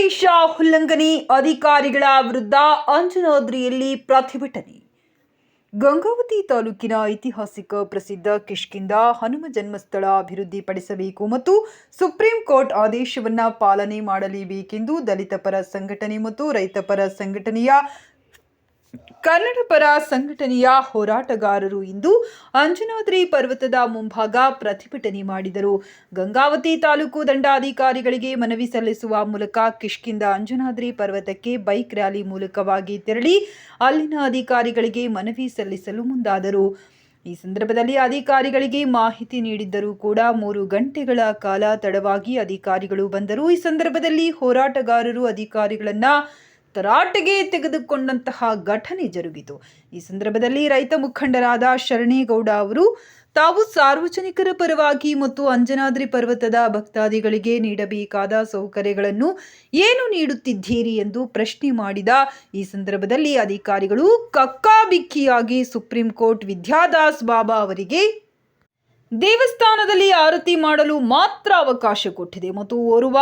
ಉಲ್ಲಂಘನೆ ಅಧಿಕಾರಿಗಳ ವಿರುದ್ಧ ಅಂಜನಾದ್ರಿಯಲ್ಲಿ ಪ್ರತಿಭಟನೆ. ಗಂಗಾವತಿ ತಾಲೂಕಿನ ಐತಿಹಾಸಿಕ ಪ್ರಸಿದ್ಧ ಕಿಷ್ಕಿಂದ ಹನುಮ ಜನ್ಮಸ್ಥಳ ಅಭಿವೃದ್ಧಿಪಡಿಸಬೇಕು ಮತ್ತು ಸುಪ್ರೀಂ ಕೋರ್ಟ್ ಆದೇಶವನ್ನು ಪಾಲನೆ ಮಾಡಲೇಬೇಕೆಂದು ದಲಿತ ಪರ ಸಂಘಟನೆ ಮತ್ತು ರೈತ ಪರ ಸಂಘಟನೆಯ ಕನ್ನಡ ಪರ ಸಂಘಟನೆಯ ಹೋರಾಟಗಾರರು ಇಂದು ಅಂಜನಾದ್ರಿ ಪರ್ವತದ ಮುಂಭಾಗ ಪ್ರತಿಭಟನೆ ಮಾಡಿದರು. ಗಂಗಾವತಿ ತಾಲೂಕು ದಂಡಾಧಿಕಾರಿಗಳಿಗೆ ಮನವಿ ಸಲ್ಲಿಸುವ ಮೂಲಕ ಕಿಷ್ಕಿಂದ ಅಂಜನಾದ್ರಿ ಪರ್ವತಕ್ಕೆ ಬೈಕ್ ರ್ಯಾಲಿ ಮೂಲಕವಾಗಿ ತೆರಳಿ ಅಲ್ಲಿನ ಅಧಿಕಾರಿಗಳಿಗೆ ಮನವಿ ಸಲ್ಲಿಸಲು ಮುಂದಾದರು. ಈ ಸಂದರ್ಭದಲ್ಲಿ ಅಧಿಕಾರಿಗಳಿಗೆ ಮಾಹಿತಿ ನೀಡಿದ್ದರೂ ಕೂಡ ಮೂರು ಗಂಟೆಗಳ ಕಾಲ ತಡವಾಗಿ ಅಧಿಕಾರಿಗಳು ಬಂದರು ಈ ಸಂದರ್ಭದಲ್ಲಿ ಹೋರಾಟಗಾರರು ಅಧಿಕಾರಿಗಳನ್ನ ತರಾಟೆಗೆ ತೆಗೆದುಕೊಂಡಂತಹ ಘಟನೆ ಜರುಗಿತು. ಈ ಸಂದರ್ಭದಲ್ಲಿ ರೈತ ಮುಖಂಡರಾದ ಶರಣೇಗೌಡ ಅವರು, ತಾವು ಸಾರ್ವಜನಿಕರ ಪರವಾಗಿ ಮತ್ತು ಅಂಜನಾದ್ರಿ ಪರ್ವತದ ಭಕ್ತಾದಿಗಳಿಗೆ ನೀಡಬೇಕಾದ ಸೌಕರ್ಯಗಳನ್ನು ಏನು ನೀಡುತ್ತಿದ್ದೀರಿ ಎಂದು ಪ್ರಶ್ನೆ ಮಾಡಿದ ಈ ಸಂದರ್ಭದಲ್ಲಿ ಅಧಿಕಾರಿಗಳು ಕಕ್ಕಾಬಿಕ್ಕಿಯಾಗಿ ಸುಪ್ರೀಂ ಕೋರ್ಟ್ ವಿದ್ಯಾದಾಸ್ ಬಾಬಾ ಅವರಿಗೆ ದೇವಸ್ಥಾನದಲ್ಲಿ ಆರತಿ ಮಾಡಲು ಮಾತ್ರ ಅವಕಾಶ ಕೊಟ್ಟಿದೆ ಮತ್ತು ಓರ್ವ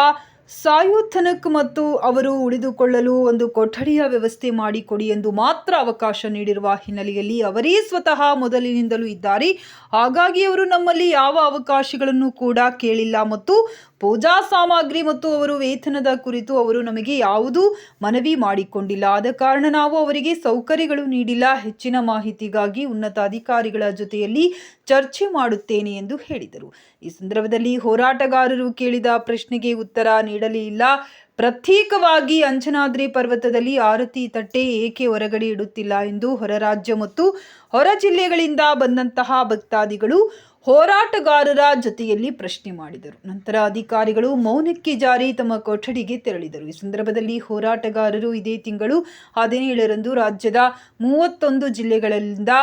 ಸಾಯೋಥನಕ್ ಮತ್ತು ಅವರು ಉಳಿದುಕೊಳ್ಳಲು ಒಂದು ಕೊಠಡಿಯ ವ್ಯವಸ್ಥೆ ಮಾಡಿಕೊಡಿ ಎಂದು ಮಾತ್ರ ಅವಕಾಶ ನೀಡಿರುವ ಹಿನ್ನೆಲೆಯಲ್ಲಿ ಅವರೇ ಸ್ವತಃ ಮೊದಲಿನಿಂದಲೂ ಇದ್ದಾರೆ. ಹಾಗಾಗಿ ಅವರು ನಮ್ಮಲ್ಲಿ ಯಾವ ಅವಕಾಶಗಳನ್ನು ಕೂಡ ಕೇಳಿಲ್ಲ ಮತ್ತು ಪೂಜಾ ಸಾಮಗ್ರಿ ಮತ್ತು ಅವರು ವೇತನದ ಕುರಿತು ಅವರು ನಮಗೆ ಯಾವುದೂ ಮನವಿ ಮಾಡಿಕೊಂಡಿಲ್ಲ. ಆದ ಕಾರಣ ನಾವು ಅವರಿಗೆ ಸೌಕರ್ಯಗಳು ನೀಡಿಲ್ಲ. ಹೆಚ್ಚಿನ ಮಾಹಿತಿಗಾಗಿ ಉನ್ನತ ಅಧಿಕಾರಿಗಳ ಜೊತೆಯಲ್ಲಿ ಚರ್ಚೆ ಮಾಡುತ್ತೇನೆ ಎಂದು ಹೇಳಿದರು. ಈ ಸಂದರ್ಭದಲ್ಲಿ ಹೋರಾಟಗಾರರು ಕೇಳಿದ ಪ್ರಶ್ನೆಗೆ ಉತ್ತರ ನೀಡಲಿಲ್ಲ. ಪ್ರತ್ಯೇಕವಾಗಿ ಅಂಜನಾದ್ರಿ ಪರ್ವತದಲ್ಲಿ ಆರತಿ ತಟ್ಟೆ ಏಕೆ ಹೊರಗಡೆ ಇಡುತ್ತಿಲ್ಲ ಎಂದು ಹೊರ ರಾಜ್ಯ ಮತ್ತು ಹೊರ ಜಿಲ್ಲೆಗಳಿಂದ ಬಂದಂತಹ ಭಕ್ತಾದಿಗಳು ಹೋರಾಟಗಾರರ ಜೊತೆಯಲ್ಲಿ ಪ್ರಶ್ನೆ ಮಾಡಿದರು. ನಂತರ ಅಧಿಕಾರಿಗಳು ಮೌನಕ್ಕೆ ಜಾರಿ ತಮ್ಮ ಕೊಠಡಿಗೆ ತೆರಳಿದರು. ಈ ಸಂದರ್ಭದಲ್ಲಿ ಹೋರಾಟಗಾರರು ಇದೇ ತಿಂಗಳು ಹದಿನೇಳರಂದು ರಾಜ್ಯದ ಮೂವತ್ತೊಂದು ಜಿಲ್ಲೆಗಳಿಂದ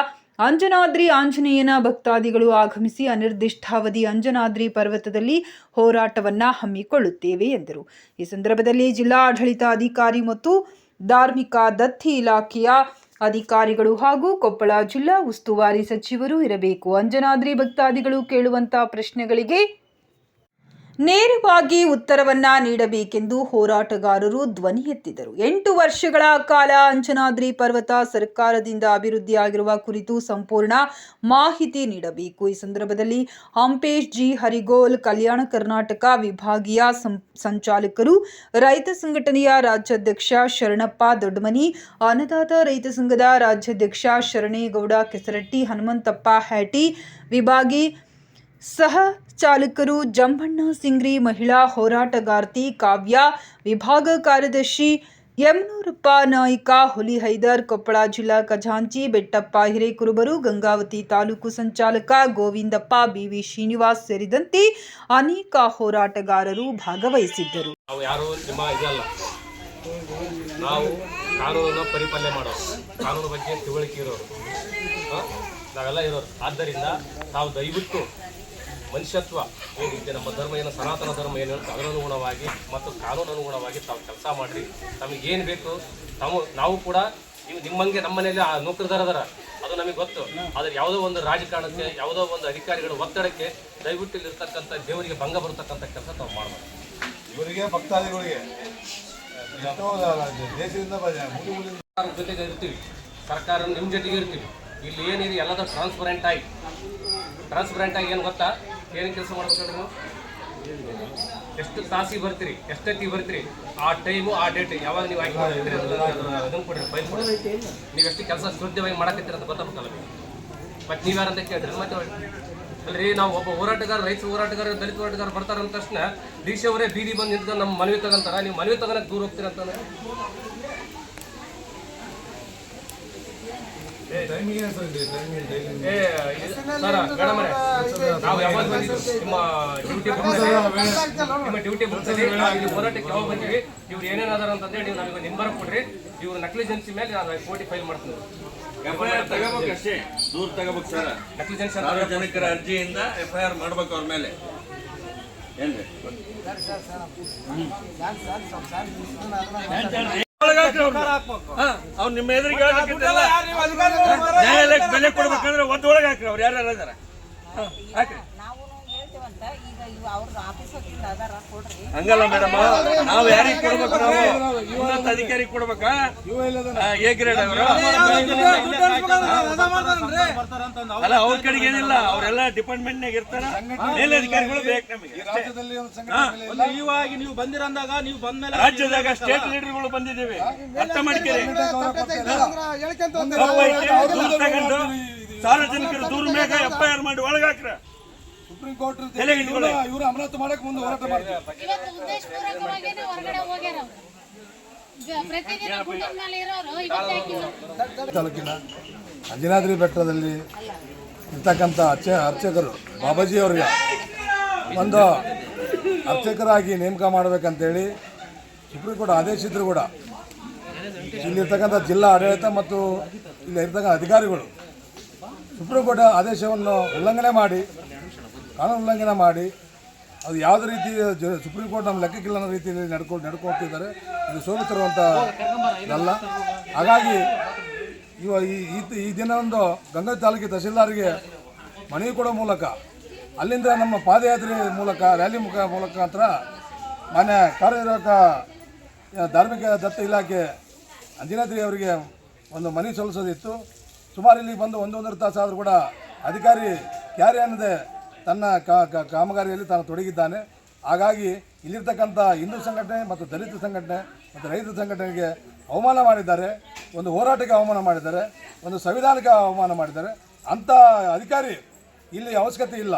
ಅಂಜನಾದ್ರಿ ಆಂಜನೇಯನ ಭಕ್ತಾದಿಗಳು ಆಗಮಿಸಿ ಅನಿರ್ದಿಷ್ಟಾವಧಿ ಅಂಜನಾದ್ರಿ ಪರ್ವತದಲ್ಲಿ ಹೋರಾಟವನ್ನ ಹಮ್ಮಿಕೊಳ್ಳುತ್ತೇವೆ ಎಂದರು. ಈ ಸಂದರ್ಭದಲ್ಲಿ ಜಿಲ್ಲಾ ಆಡಳಿತ ಅಧಿಕಾರಿ ಮತ್ತು ಧಾರ್ಮಿಕ ದತ್ತಿ ಇಲಾಖೆಯ ಅಧಿಕಾರಿಗಳು ಹಾಗೂ ಕೊಪ್ಪಳ ಜಿಲ್ಲಾ ಉಸ್ತುವಾರಿ ಸಚಿವರು ಇರಬೇಕು. ಅಂಜನಾದ್ರಿ ಭಕ್ತಾದಿಗಳು ಕೇಳುವಂತ ಪ್ರಶ್ನೆಗಳಿಗೆ ನೇರವಾಗಿ ಉತ್ತರವನ್ನ ನೀಡಬೇಕೆಂದು ಹೋರಾಟಗಾರರು ಧ್ವನಿ ಎತ್ತಿದರು. ಎಂಟು ವರ್ಷಗಳ ಕಾಲ ಅಂಜನಾದ್ರಿ ಪರ್ವತ ಸರ್ಕಾರದಿಂದ ಅಭಿವೃದ್ಧಿಯಾಗಿರುವ ಕುರಿತು ಸಂಪೂರ್ಣ ಮಾಹಿತಿ ನೀಡಬೇಕು. ಈ ಸಂದರ್ಭದಲ್ಲಿ ಹಂಪೇಶ್ ಜಿ. ಹರಿಗೋಲ್, ಕಲ್ಯಾಣ ಕರ್ನಾಟಕ ವಿಭಾಗೀಯ ಸಂಚಾಲಕರು, ರೈತ ಸಂಘಟನೆಯ ರಾಜ್ಯಾಧ್ಯಕ್ಷ ಶರಣಪ್ಪ ದೊಡ್ಡಮನಿ ಅನ್ನದಾತ ರೈತ ಸಂಘದ ರಾಜ್ಯಾಧ್ಯಕ್ಷ ಶರಣೇಗೌಡ ಕೆಸರಟ್ಟಿ, ಹನುಮಂತಪ್ಪ ಹ್ಯಾಟಿ, ವಿಭಾಗಿ ಸಹ ಚಾಲಕರು ಜಂಬಣ್ಣ ಸಿಂಗ್ರಿ ಮಹಿಳಾ ಹೋರಾಟಗಾರ್ತಿ ಕಾವ್ಯ, ವಿಭಾಗ ಕಾರ್ಯದರ್ಶಿ ಯಮನೂರಪ್ಪ ನಾಯ್ಕ, ಹುಲಿ ಹೈದರ್, ಕೊಪ್ಪಳ ಜಿಲ್ಲಾ ಖಜಾಂಚಿ, ಬೆಟ್ಟಪ್ಪ ಹಿರೇಕುರುಬರು, ಗಂಗಾವತಿ ತಾಲೂಕು ಸಂಚಾಲಕ ಗೋವಿಂದಪ್ಪ, ಬಿವಿ ಶ್ರೀನಿವಾಸ್ ಸೇರಿದಂತೆ ಅನೇಕ ಹೋರಾಟಗಾರರು ಭಾಗವಹಿಸಿದ್ದರು. ನಾವು ಪರಿಪಾಲನೆ ಮಾಡೋರು. ಕಾನೂನು ಬಗ್ಗೆ ತಿಳುವಳಿಕೆ ನಾವೆಲ್ಲ ಇರೋರು. ಆದ್ದರಿಂದ ನಾವು ದಯವಿಟ್ಟು ಮನುಷ್ಯತ್ವ. ಏನಿದೆ ನಮ್ಮ ಧರ್ಮ ಏನು ಸನಾತನ ಧರ್ಮ ಏನು ಹೇಳುತ್ತೆ ಅದರನುಗುಣವಾಗಿ ಮತ್ತು ಕಾನೂನನುಗುಣವಾಗಿ ತಾವು ಕೆಲಸ ಮಾಡಿರಿ. ತಮಗೆ ಏನು ಬೇಕು ತಾವು ನಾವು ಕೂಡ ನೀವು ನಿಮ್ಮಂಗೆ ನಮ್ಮ ಮನೆಯಲ್ಲಿ ಆ ನೌಕರದಾರದಾರ ಅದು ನಮಗೆ ಗೊತ್ತು. ಆದರೆ ಯಾವುದೋ ಒಂದು ರಾಜಕಾರಣಕ್ಕೆ ಯಾವುದೋ ಒಂದು ಅಧಿಕಾರಿಗಳ ಒತ್ತಡಕ್ಕೆ ದಯವಿಟ್ಟು ಇಲ್ಲಿರ್ತಕ್ಕಂಥ ದೇವರಿಗೆ ಭಂಗ ಬರತಕ್ಕಂಥ ಕೆಲಸ ತಾವು ಮಾಡಬಾರ್ದು ಇವರಿಗೆ ಭಕ್ತಾದಿಗಳಿಗೆ ದೇಶದಿಂದ ಜೊತೆಗೆ ಇರ್ತೀವಿ. ಸರ್ಕಾರ ನಿಮ್ಮ ಜೊತೆಗೆ ಇರ್ತೀವಿ. ಇಲ್ಲಿ ಏನಿದೆ ಎಲ್ಲದ ಟ್ರಾನ್ಸ್ಪರೆಂಟ್ ಆಗಿ. ಟ್ರಾನ್ಸ್ಪರೆಂಟ್ ಆಗಿ ಏನು ಗೊತ್ತಾ? ಏನು ಕೆಲಸ ನೀವು? ಎಷ್ಟು ತಾಸಿಗೆ ಬರ್ತೀರಿ? ಎಷ್ಟೊತ್ತಿಗೆ ಬರ್ತೀರಿ? ಆ ಟೈಮು ಆ ಡೇಟ್ ಯಾವಾಗ ನೀವು ಆಯ್ಕೆ ಮಾಡ್ತೀರಿ ಅದನ್ನು ಕೊಡ್ರಿ ನೀವು ಎಷ್ಟು ಕೆಲಸ ಶ್ರದ್ಧೆವಾಗಿ ಮಾಡಕತ್ತೀರಿ ಅಂತ ಗೊತ್ತಾಗ್ಬೇಕಲ್ಲ ನೀವು ಯಾರಂತ ಕೇಳಿದ್ರೆ ಮತ್ತೆ ಮತ್ತೆ ಅಲ್ರಿ, ನಾವು ಒಬ್ಬ ಹೋರಾಟಗಾರ, ರೈತ ಹೋರಾಟಗಾರ, ದಲಿತ ಹೋರಾಟಗಾರ ಬರ್ತಾರ ಅಂದ ತಕ್ಷಣ ಡಿ ಅವರೇ ಬೀದಿ ಬಂದು ನಿಂತು ನಮ್ಮ ಮನವಿ ತಗೊಂತಾರ. ನೀವು ಮನವಿ ತಗೋಕ್ ದೂರ ಹೋಗ್ತೀರ ಟೈಮಿಂಗ್ ಏನು ಸರ್ ಇದೆ ಟೈಮಿಂಗ್ ಡೈಲಿ ಏ, ಇದು- ಸರ, ಮೇಡಮ್ ಅವರೇ, ನಾವು ಯಾವಾಗ ಬಂದಿದ್ದು ನಿಮ್ಮ ಡ್ಯೂಟಿ ನಿಮ್ಮ ಡ್ಯೂಟಿ ಮುಗಿಸಿದ್ರೆ ಇಲ್ಲಿ ಹೋರಾಟಕ್ಕೆ ಯಾವಾಗ ಬಂದಿವಿ ಇವ್ರು ಏನೇನು ಅದಾರ ಅಂತಂದ್ರೆ ನೀವು ನಮಗೆ ನಿಂಬರ್ ಕೊಡ್ರಿ ಇವ್ರು ನಕ್ಲಿಜೆನ್ಸಿ ಮೇಲೆ ನಾನು ಕೋಟಿ ಫೈಲ್ ಮಾಡ್ತೀನಿ ಎಫ್ಐಆರ್ ತಗೋಬೇಕಷ್ಟೇ ದೂರ ತಗೋಬೇಕು ಸರ್ ನಕ್ಲಿಜೆನ್ಸಿ ಸಾರ್ವಜನಿಕರ ಅರ್ಜಿಯಿಂದ ಎಫ್ಐಆರ್ ಮಾಡ್ಬೇಕು ಅವ್ರ ಮೇಲೆ ಏನ್ರಿ ಅವ್ರು ನಿಮ್ಮ ಎದುರಿಗೆ ನ್ಯಾಯಾಲಯಕ್ಕೆ ಬೆಲೆ ಕೊಡ್ಬೇಕಂದ್ರೆ ಒದ್ದೊಳಗೆ ಹಾಕ್ರಿ ಅವ್ರು ಯಾರು ಇದಾರ. ಹಾಕ್ರಿ. ಹಂಗಲ್ಲ ಮೇಡಮ್ ನಾವು ಯಾರಿಗೆ ಕೊಡ್ಬೇಕು ನಾವು ಉನ್ನತ ಅಧಿಕಾರಿ ಕೊಡ್ಬೇಕಾ ಎ ಗ್ರೇಡ್ ಅವರು ಅಲ್ಲ ಅವ್ರ ಕಡೆಗೆ ಏನಿಲ್ಲ ಅವರೆಲ್ಲ ಡಿಪಾರ್ಟ್ಮೆಂಟ್ ನಾಗ ಇರ್ತಾರ ಮೇಲಧಿಕಾರಿಗಳು ಬೇಕು ನಮಗೆ ಈ ರಾಜ್ಯದಲ್ಲಿ ಒಂದು ಸಂಘಟನೆ ನೀವಾಗಿ ನೀವು ಬಂದಿರಂದಾಗ ನೀವು ಬಂದ್ಮೇಲೆ ರಾಜ್ಯದಾಗ ಸ್ಟೇಟ್ ಲೀಡರ್ಗಳು ಬಂದಿದ್ದೀವಿ ಅರ್ಥ ತಗೊಂಡು ಸಾರ್ವಜನಿಕರು ದೂರ ಮೇಲೆ ಎಫ್ ಐ ಆರ್ ಮಾಡಿ ಒಳಗಾಕ್ರ ಸುಪ್ರೀಂ ಕೋರ್ಟ್. ಇವರು ಅಮರಾವತಿ ಮಾಡಕ್ ಮುಂದೆ ಹೋರಾಟ ಮಾಡ್ತಾರೆ ಇವತ್ತು ಉದ್ದೇಶಪೂರ್ವಕವಾಗಿನೇ ಹೊರಗಡೆ ಹೋಗ್ಯಾರ ತಾಲೂಕಿನ ಅಂಜನಾದ್ರಿ ಬೆಟ್ಟದಲ್ಲಿ ಇರ್ತಕ್ಕಂಥ ಅರ್ಚ ಅರ್ಚಕರು ಬಾಬಾಜಿ ಅವರಿಗೆ ಒಂದು ಅರ್ಚಕರಾಗಿ ನೇಮಕ ಮಾಡಬೇಕಂತೇಳಿ ಸುಪ್ರೀಂ ಕೋರ್ಟ್ ಆದೇಶಿದ್ರು ಕೂಡ ಇಲ್ಲಿರ್ತಕ್ಕಂಥ ಜಿಲ್ಲಾ ಆಡಳಿತ ಮತ್ತು ಇಲ್ಲಿ ಇರ್ತಕ್ಕಂಥ ಅಧಿಕಾರಿಗಳು ಸುಪ್ರೀಂ ಕೋರ್ಟ್ ಆದೇಶವನ್ನು ಉಲ್ಲಂಘನೆ ಮಾಡಿ ಕಾನೂನು ಉಲ್ಲಂಘನೆ ಮಾಡಿ ಅದು ಯಾವುದೇ ರೀತಿ ಸುಪ್ರೀಂ ಕೋರ್ಟ್ ನಮ್ಮ ಲೆಕ್ಕಕ್ಕಿಲ್ಲ ಅನ್ನೋ ರೀತಿಯಲ್ಲಿ ನಡ್ಕೊಂಡು ನಡ್ಕೊಳ್ತಿದ್ದಾರೆ. ಇದು ಸೋಲು ತರುವಂಥ ಇದಲ್ಲ. ಹಾಗಾಗಿ ಇವ ಈ ದಿನ ಒಂದು ಗಂಗಾ ತಾಲೂಕಿನ ತಹಸೀಲ್ದಾರ್ಗೆ ಮನವಿ ಕೊಡೋ ಮೂಲಕ, ಅಲ್ಲಿಂದ ನಮ್ಮ ಪಾದಯಾತ್ರೆ ಮೂಲಕ, ರ್ಯಾಲಿ ಮುಖ ಮುಖಾಂತರ ಮಾನ್ಯ ಕಾರ್ಯನಿರ್ವಾಹಕ ಧಾರ್ಮಿಕ ದತ್ತ ಇಲಾಖೆ ಅಂಜನಾದ್ರಿ ಅವರಿಗೆ ಒಂದು ಮನವಿ ಸಲ್ಲಿಸೋದಿತ್ತು. ಸುಮಾರು ಇಲ್ಲಿಗೆ ಬಂದು ಒಂದೊಂದರ ತಾಸು ಆದರೂ ಕೂಡ ಅಧಿಕಾರಿ ಕ್ಯಾರಿ ಅನ್ನದೆ ತನ್ನ ಕಾ- ಕಾ- ಕಾಮಗಾರಿಯಲ್ಲಿ ತಾನು ತೊಡಗಿದ್ದಾನೆ. ಹಾಗಾಗಿ ಇಲ್ಲಿರ್ತಕ್ಕಂಥ ಹಿಂದೂ ಸಂಘಟನೆ ಮತ್ತು ದಲಿತ ಸಂಘಟನೆ ಮತ್ತು ರೈತ ಸಂಘಟನೆಗೆ ಅವಮಾನ ಮಾಡಿದ್ದಾರೆ. ಒಂದು ಹೋರಾಟಕ್ಕೆ ಅವಮಾನ ಮಾಡಿದ್ದಾರೆ. ಒಂದು ಸಂವಿಧಾನಕ್ಕೆ ಅವಮಾನ ಮಾಡಿದ್ದಾರೆ. ಅಂಥ ಅಧಿಕಾರಿ ಇಲ್ಲಿ ಅವಶ್ಯಕತೆ ಇಲ್ಲ.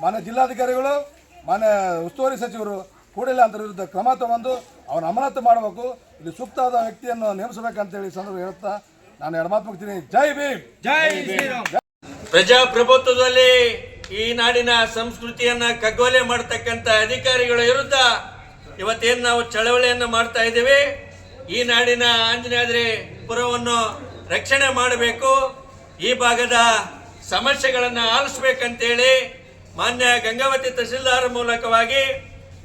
ಮಾನ್ಯ ಜಿಲ್ಲಾಧಿಕಾರಿಗಳು ಮಾನ್ಯ ಉಸ್ತುವಾರಿ ಸಚಿವರು ಕೂಡಲೇ ಅಂತರ ವಿರುದ್ಧ ಕ್ರಮ ತಗೊಂಡು ಅವನ ಅಮಾನತು ಮಾಡಬೇಕು. ಇಲ್ಲಿ ಸೂಕ್ತವಾದ ವ್ಯಕ್ತಿಯನ್ನು ನೇಮಿಸಬೇಕಂತೇಳಿ ಸಂದರ್ಭ ಹೇಳ್ತಾ ನಾನು ಎಡಮಾತು ಮುಗ್ತೀನಿ ಜೈ ಭೀಮ್. ಪ್ರಜಾಪ್ರಭುತ್ವದಲ್ಲಿ ಈ ನಾಡಿನ ಸಂಸ್ಕೃತಿಯನ್ನ ಕಗ್ಗೊಲೆ ಮಾಡತಕ್ಕಂತ ಅಧಿಕಾರಿಗಳ ವಿರುದ್ಧ ಇವತ್ತೇನು ನಾವು ಚಳವಳಿಯನ್ನು ಮಾಡ್ತಾ ಇದ್ದೀವಿ, ಈ ನಾಡಿನ ಆಂಜನೇಯಾದ್ರಿ ಪುರವನ್ನು ರಕ್ಷಣೆ ಮಾಡಬೇಕು, ಈ ಭಾಗದ ಸಮಸ್ಯೆಗಳನ್ನು ಆಲಿಸ್ಬೇಕಂತೇಳಿ ಮಾನ್ಯ ಗಂಗಾವತಿ ತಹಸೀಲ್ದಾರ್ ಮೂಲಕವಾಗಿ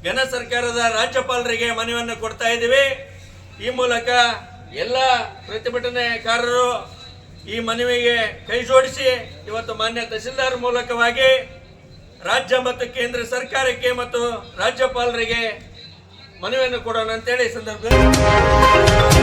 ಘನ ಸರ್ಕಾರದ ರಾಜ್ಯಪಾಲರಿಗೆ ಮನವಿಯನ್ನು ಕೊಡ್ತಾ ಇದ್ದೀವಿ. ಈ ಮೂಲಕ ಎಲ್ಲ ಪ್ರತಿಭಟನೆಕಾರರು ಈ ಮನವಿಗೆ ಕೈ ಜೋಡಿಸಿ ಇವತ್ತು ಮಾನ್ಯ ತಹಸೀಲ್ದಾರ್ ಮೂಲಕವಾಗಿ ರಾಜ್ಯ ಮತ್ತು ಕೇಂದ್ರ ಸರ್ಕಾರಕ್ಕೆ ಮತ್ತು ರಾಜ್ಯಪಾಲರಿಗೆ ಮನವಿಯನ್ನು ಕೊಡೋಣ ಅಂತೇಳಿ ಸಂದರ್ಭದಲ್ಲಿ.